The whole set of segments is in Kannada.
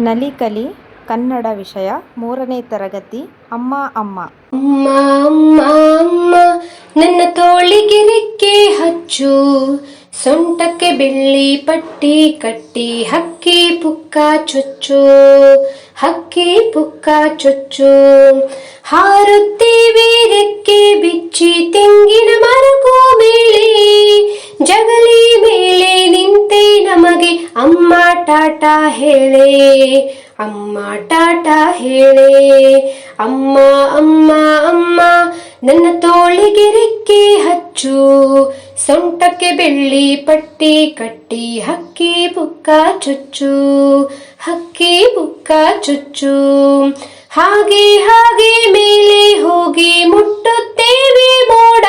ನಲಿಕಲಿ ಕನ್ನಡ ವಿಷಯ, ಮೂರನೇ ತರಗತಿ, ಅಮ್ಮ ಅಮ್ಮ. ಅಮ್ಮ ಅಮ್ಮ ನನ್ನ ತೋಳಿಗೆ ರೆಕ್ಕೆ ಹಚ್ಚು. ಸೊಂಟಕ್ಕೆ ಬೆಳ್ಳಿ ಪಟ್ಟಿ ಕಟ್ಟಿ, ಹಕ್ಕಿ ಪುಕ್ಕ ಚೊಚ್ಚು. ಹಕ್ಕಿ ಪುಕ್ಕ ಚೊಚ್ಚು. ಹಾರುತ್ತೀವಿ ಟಾಟಾ ಹೇಳೆ, ಅಮ್ಮ ಟಾಟಾ ಹೇಳೆ, ಅಮ್ಮ ಅಮ್ಮ ಅಮ್ಮ, ನನ್ನ ತೋಳಿಗೆ ರೆಕ್ಕೆ ಹಚ್ಚು, ಸೊಂಟಕ್ಕೆ ಬೆಳ್ಳಿ ಪಟ್ಟಿ ಕಟ್ಟಿ, ಹಕ್ಕಿ ಬುಕ್ಕ ಚುಚ್ಚು, ಹಕ್ಕಿ ಬುಕ್ಕ ಚುಚ್ಚು. ಹಾಗೆ ಹಾಗೆ ಮೇಲೆ ಹೋಗಿ ಮುಟ್ಟುತ್ತೇವೆ ಮೋಡ,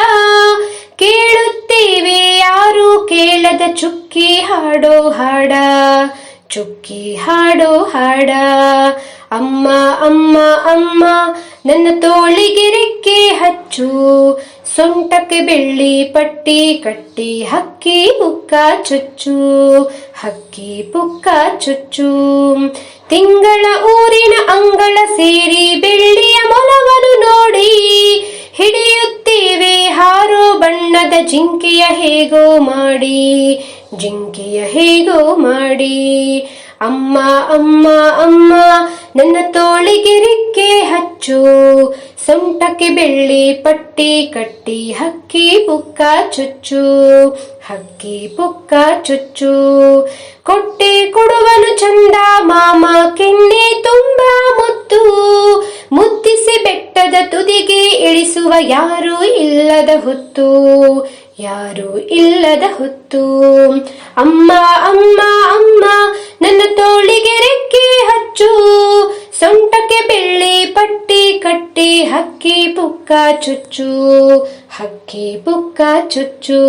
ಕೇಳುತ್ತೇವೆ ಯಾರು ಕೇಳದ ಚುಕ್ಕಿ ಹಾಡೋ ಹಾಡ. ಚುಕ್ಕಿ ಹಾಡೋ ಹಾಡ. ಅಮ್ಮ ಅಮ್ಮ ಅಮ್ಮ, ನನ್ನ ತೋಳಿಗೆ ರೆಕ್ಕೆ ಹಚ್ಚು. ಸೊಂಟಕ್ಕೆ ಬೆಳ್ಳಿ ಪಟ್ಟಿ ಕಟ್ಟಿ, ಹಕ್ಕಿ ಪುಕ್ಕ ಚುಚ್ಚು, ಹಕ್ಕಿ ಪುಕ್ಕ ಚುಚ್ಚು. ತಿಂಗಳ ಊರಿನ ಅಂಗಳ ಸೇರಿ ಬೆಳ್ಳಿಯ ಮೊಲವನ್ನು ನೋಡಿ ಹಿಡಿಯುತ್ತೇವೆ ಹಾರೋ ಬಣ್ಣದ ಜಿಂಕೆಯ ಹೇಗೋ ಮಾಡಿ. ಜಿಂಕೆಯ ಹೇಗೋ ಮಾಡಿ. ಅಮ್ಮ ಅಮ್ಮ ಅಮ್ಮ, ನನ್ನ ತೋಳಿಗೆ ರೆಕ್ಕೆ ಹಚ್ಚು. ಸೊಂಟಕ್ಕೆ ಬೆಳ್ಳಿ ಪಟ್ಟಿ ಕಟ್ಟಿ, ಹಕ್ಕಿ ಪುಕ್ಕ ಚುಚ್ಚು, ಹಕ್ಕಿ ಪುಕ್ಕ ಚುಚ್ಚು. ಕೊಟ್ಟೆ ಕೊಡುವನು ಚಂದ, ಮಾಮ ಕೆನ್ನೆ ತುಂಬಾ ಮುತ್ತು. ಮುತ್ತಿಸಿ ಬೆಟ್ಟದ ತುದಿಗೆ ಇಳಿಸುವ ಯಾರು ಇಲ್ಲದ ಹೊತ್ತು. ಯಾರು ಇಲ್ಲದ ಹೊತ್ತು. ಅಮ್ಮ ಅಮ್ಮ ಅಮ್ಮ, ನನ್ನ ತೋಳಿಗೆ ರೆಕ್ಕೆ ಹಚ್ಚು. ಸೊಂಟಕ್ಕೆ ಬೆಳ್ಳಿ ಪಟ್ಟಿ ಕಟ್ಟಿ ಹಕ್ಕಿ ಪುಕ್ಕ ಚುಚ್ಚು. ಹಕ್ಕಿ ಪುಕ್ಕ ಚುಚ್ಚು,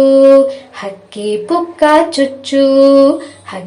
ಹಕ್ಕಿ ಪುಕ್ಕ ಚುಚ್ಚು. ಹಕ್ಕಿ